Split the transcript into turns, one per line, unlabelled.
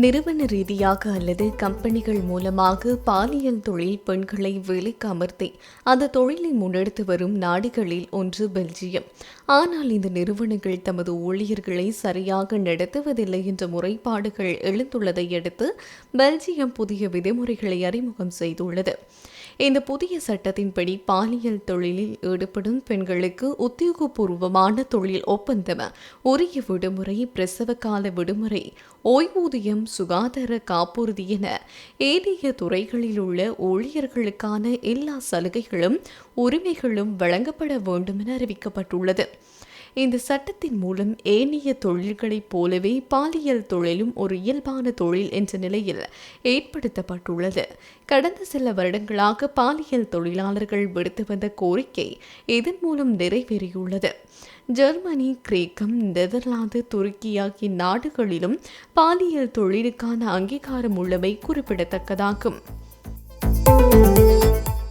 நிறுவன ரீதியாக அல்லது கம்பெனிகள் மூலமாக பாலியல் தொழில் பெண்களை வேலைக்கு அமர்த்தி அந்த தொழிலை முன்னெடுத்து வரும் நாடுகளில் ஒன்று பெல்ஜியம். ஆனால் இந்த நிறுவனங்கள் தமது ஊழியர்களை சரியாக நடத்துவதில்லை என்ற முறைப்பாடுகள் எழுந்துள்ளதை அடுத்து பெல்ஜியம் புதிய விதிமுறைகளை அறிமுகம் செய்துள்ளது. இந்த புதிய சட்டத்தின்படி பாலியல் தொழிலில் ஈடுபடும் பெண்களுக்கு உத்தியோகபூர்வமான தொழில் ஒப்பந்தம் உரிய விடுமுறை பிரசவ கால விடுமுறை ஓய்வூதியம் சுகாதார காப்புறுதி என ஏனைய துறைகளில் உள்ள ஊழியர்களுக்கான எல்லா சலுகைகளும் உரிமைகளும் வழங்கப்பட வேண்டும் என அறிவிக்கப்பட்டுள்ளது. இந்த சட்டத்தின் மூலம் ஏனைய தொழில்களைப் போலவே பாலியல் தொழிலும் ஒரு இயல்பான தொழில் என்ற நிலையில் ஏற்படுத்தப்பட்டுள்ளது. கடந்த சில வருடங்களாக பாலியல் தொழிலாளர்கள் விடுத்து வந்த கோரிக்கை இதன் மூலம் நிறைவேறியுள்ளது. ஜெர்மனி கிரேக்கம் நெதர்லாந்து துருக்கி ஆகிய நாடுகளிலும் பாலியல் தொழிலுக்கான அங்கீகாரம் உள்ளவை குறிப்பிடத்தக்கதாகும்.